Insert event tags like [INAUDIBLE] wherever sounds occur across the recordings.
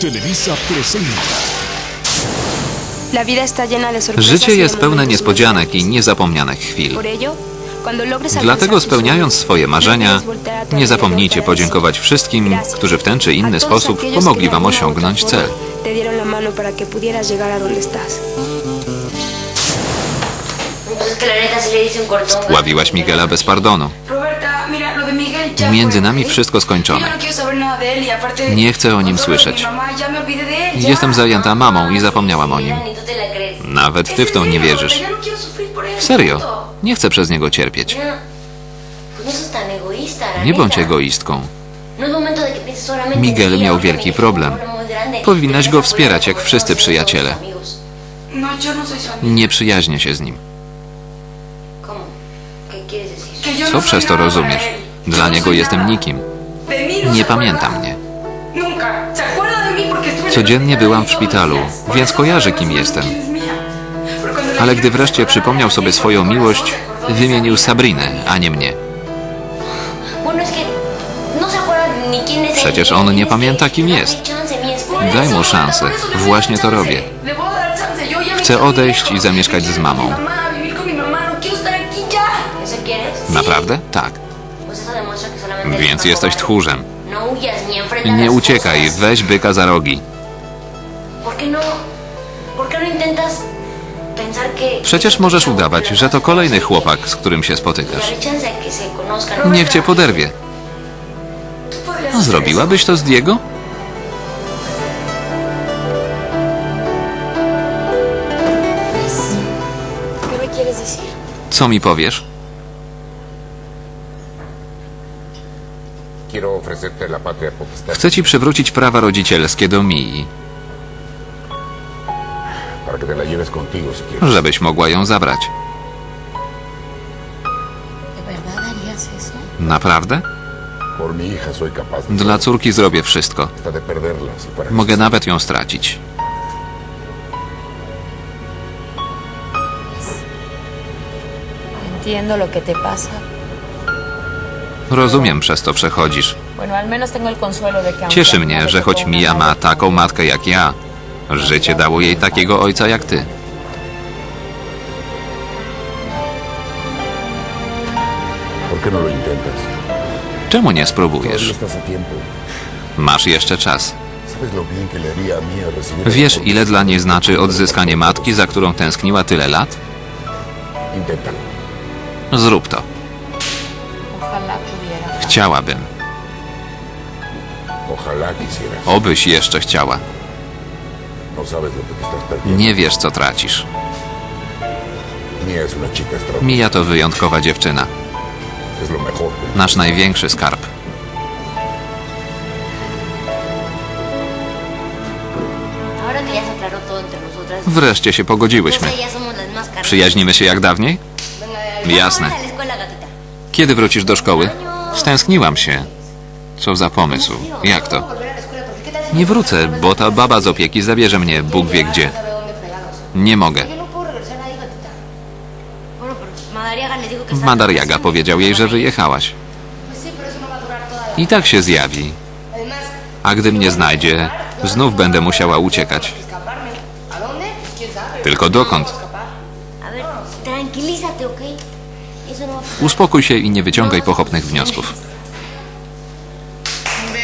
Televisa presenta. Życie y jest pełne niespodzianek i niezapomnianych chwil. Dlatego spełniając swoje no marzenia, nie zapomnijcie podziękować wszystkim, którzy w ten czy inny sposób pomogli wam osiągnąć cel. Te dieron la mano para que pudieras llegar a donde estás. Es que la neta sí le hice un cortón. Ławiłaś Miguela bez pardonu. Między nami wszystko skończone. Nie chcę o nim słyszeć. Jestem zajęta mamą i zapomniałam o nim. Nawet ty w to nie wierzysz. Serio, nie chcę przez niego cierpieć. Nie bądź egoistką. Miguel miał wielki problem. Powinnaś go wspierać jak wszyscy przyjaciele. Nie przyjaźnię się z nim. Co przez to rozumiesz? Dla niego jestem nikim. Nie pamięta mnie. Codziennie byłam w szpitalu, więc kojarzy, kim jestem. Ale gdy wreszcie przypomniał sobie swoją miłość, wymienił. Sabrinę, a nie mnie. Przecież on nie pamięta, kim jest. Daj mu szansę. Właśnie to robię. Chcę odejść i zamieszkać z mamą. Naprawdę? Tak. Więc jesteś tchórzem. No nie uciekaj, weź byka za rogi. ¿Por qué no? ¿Por qué no. Przecież możesz udawać, że to kolejny chłopak, z którym się spotykasz. Niech cię poderwie. Zrobiłabyś to z Diego? Co mi powiesz? Quiero ofrecerte la patria potestad Chcę ci przywrócić prawa rodzicielskie do Mii, żebyś mogła ją zabrać. Naprawdę? Dla córki zrobię wszystko. Mogę nawet ją stracić. Rozumiem, przez to przechodzisz. Cieszy alguna mnie, że choć Mia ma taką matkę jak ja, życie dało jej takiego ojca jak ty. ¿Por qué no? Czemu nie spróbujesz? Masz jeszcze czas. ¿Sabes lo bien que le haría a Mía recibir... Wiesz, ile dla niej znaczy odzyskanie matki, za którą tęskniła tyle lat? Zrób to. Chciałabym. Obyś jeszcze chciała. No. Nie wiesz, co tracisz. Mija to wyjątkowa dziewczyna. Nasz największy skarb. Wreszcie się pogodziłyśmy. Przyjaźnimy się jak dawniej? Jasne. Kiedy wrócisz do szkoły? Stęskniłam się. Co za pomysł? Jak to? Nie wrócę, bo ta baba z opieki zabierze mnie Bóg wie gdzie. Nie mogę. Madariaga powiedział jej, że wyjechałaś. I tak się zjawi. A gdy mnie znajdzie, znów będę musiała uciekać. Tylko dokąd? Uspokój się i nie wyciągaj pochopnych wniosków.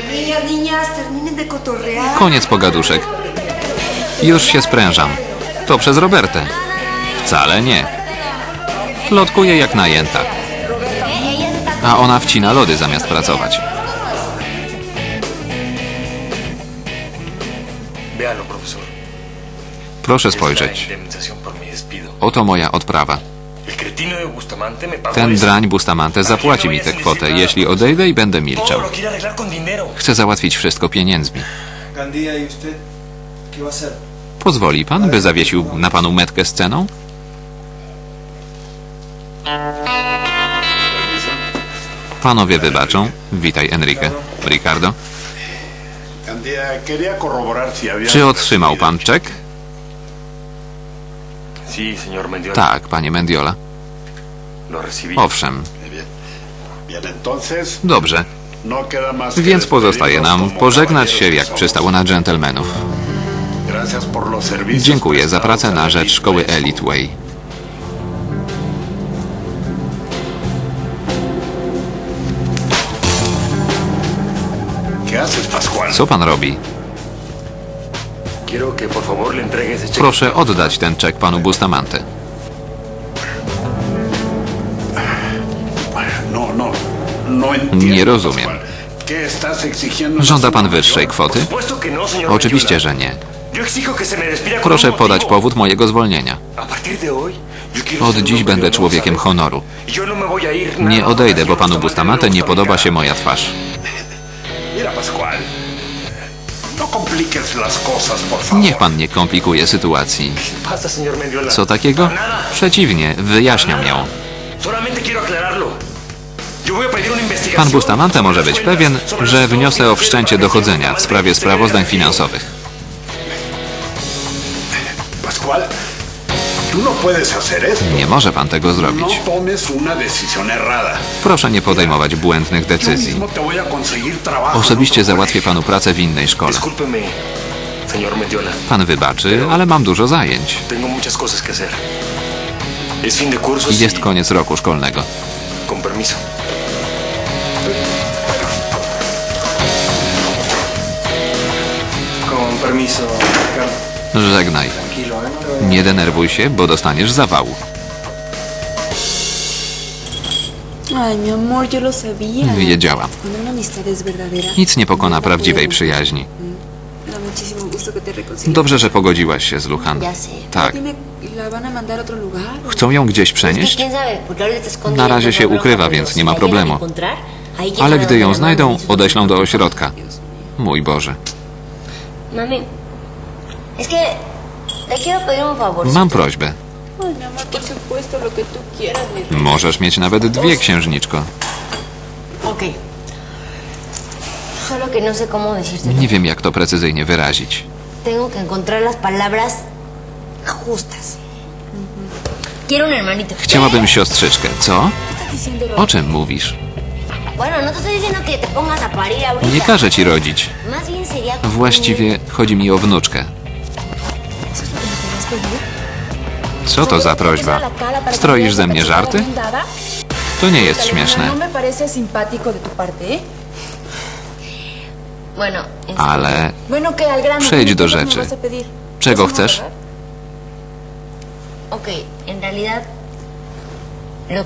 Niñas, niñas, terminen de cotorrear. Koniec pogaduszek. Już się sprężam. To przez Robertę. Wcale nie. Plotkuje jak najęta. A ona wcina lody zamiast pracować. Proszę spojrzeć. Oto moja odprawa. Ten drań Bustamante zapłaci mi tę kwotę, jeśli odejdę i będę milczał. Chcę załatwić wszystko pieniędzmi. ¿y? Pozwoli pan, by zawiesił na panu metkę z ceną? Panowie wybaczą. Witaj, Enrique. Ricardo. Czy otrzymał pan czek? Tak, panie Mendiola. Owszem. Dobrze. No Więc pozostaje nam pożegnać się, jak przystało na dżentelmenów. Dziękuję za pracę na rzecz szkoły. Elite Way. Co pan robi? Proszę oddać ten czek panu Bustamante. No, no, no. Nie rozumiem. Pascual. ¿Qué estás exigiendo en la Żąda pan wyższej kwoty? Oczywiście, że nie. Proszę podać powód mojego zwolnienia. Od dziś będę człowiekiem honor, honoru. Y Nie odejdę, bo panu Bustamante nie podoba się moja twarz. [LAUGHS] Mira, Pascual. Compliques las cosas, por favor. Niech pan nie komplikuje sytuacji. Co takiego? Nada. Przeciwnie, wyjaśniam ją. Solamente quiero aclararlo. Yo voy a pedir una investigación Pan Bustamante może być pewien, że wniosę o wszczęcie dochodzenia w sprawie sprawozdań finansowych. Nie może pan tego No zrobić. Proszę nie podejmować błędnych decyzji. Osobiście otro załatwię panu pracę w innej szkole. Pan wybaczy, ale mam dużo zajęć. Jest y- koniec roku szkolnego. Żegnaj. Nie denerwuj się, bo dostaniesz zawału. Ay, mi amor, yo lo sabía. Wiedziałam. Cuando una amistad es verdadera. Nic nie pokona prawdziwej przyjaźni. Me da muchísimo gusto que te reconcilies. Dobrze, że pogodziłaś się z Luhan. Ya sé. Tak. Dime, ¿la van a mandar a otro lugar? Chcą ją gdzieś przenieść? Na razie się ukrywa, więc nie ma problemu. Ale no gdy ją znajdą, odeślą do ośrodka. Mój Boże. Mami, es que le quiero pedir un favor. Mam prośbę. Możesz mieć nawet dwie księżniczko. Ok. Solo que no sé cómo decírtelo. Nie wiem, jak to precyzyjnie wyrazić. Tengo que encontrar las palabras justas. Quiero un hermanito. Chciałabym siostrzyczkę. Co? ¿Qué estás diciendo, O czym mówisz? Bueno, no te estoy diciendo que te pongas a parir ahorita. Nie każę ci rodzić. Más bien sería como- Właściwie chodzi mi o wnuczkę. Co to za prośba? Stroisz ze mnie żarty? To nie jest śmieszne. No Ale. Przejdź ¿qué do rzeczy. czego ¿Vas a chcesz? pagar? ok, en realidad lo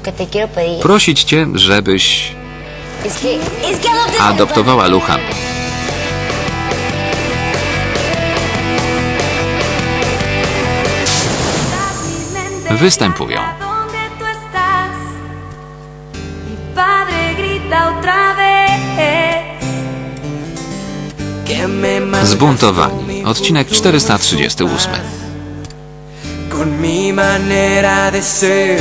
mandas Zbuntowani. Odcinek 438. Con mi manera de ser.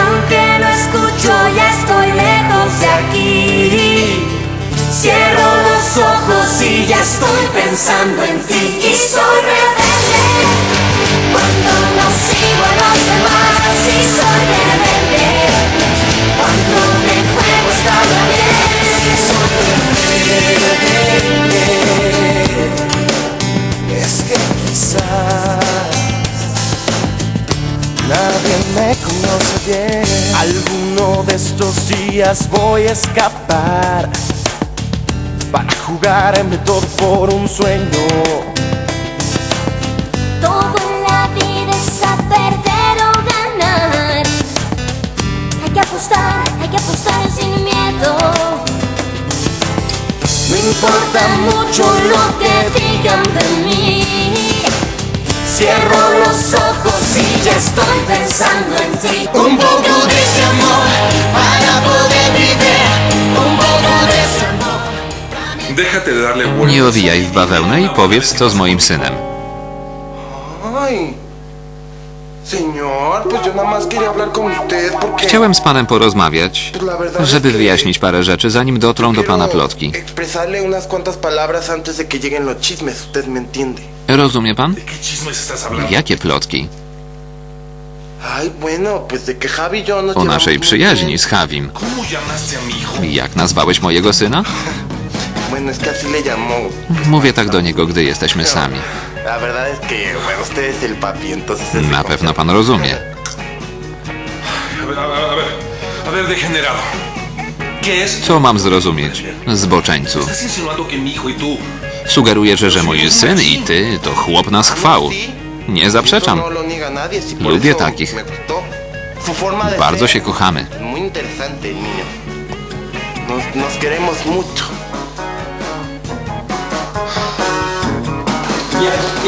Aunque no escucho, ya estoy lejos de aquí. Cierro los ojos y ya estoy pensando en ti. Y soy rebelde Alguno de estos días voy a escapar para jugarme todo por un sueño. Todo en la vida es a perder o ganar. Hay que apostar, hay que apostar sin miedo. No importa mucho lo que digan de mí. Cierro los ojos y ya estoy pensando en ti. Un poco de ese amor para poder vivir. Un poco de ese amor. Déjate de darle vueltas. Nie owijaj w bawełnę i powiedz, co z moim synem. Ay, señor, pues yo nada más quería hablar con usted porque... Chciałem z panem porozmawiać, żeby wyjaśnić parę rzeczy, zanim dotrą do pana plotki. Expresarle unas cuantas palabras antes de que lleguen los chismes, usted me entiende. Rozumie pan? Jakie plotki? Ay, bueno, pues de que Javi y yo nos O llevamos naszej muy przyjaźni z Javim. Jak nazwałeś mojego syna? [LAUGHS] Bueno, es que así le llamó. Mówię tak do niego, gdy jesteśmy sami. La verdad es que, bueno, usted es el papi, entonces... ese Na pewno pan rozumie. A ver, a ver, a ver, a ver, degenerado. ¿Qué es? Co mam zrozumieć? Zboczeńcu. Estás insinuando que mi hijo y tú Sugerujesz, że mój syn i ty to chłop na schwał. Nie zaprzeczam. No lo niega nadie, si por Lubię eso takich. me gustó. Su forma de Bardzo ser. się kochamy. Muy interesante el niño. Nos, nos queremos mucho. Yes.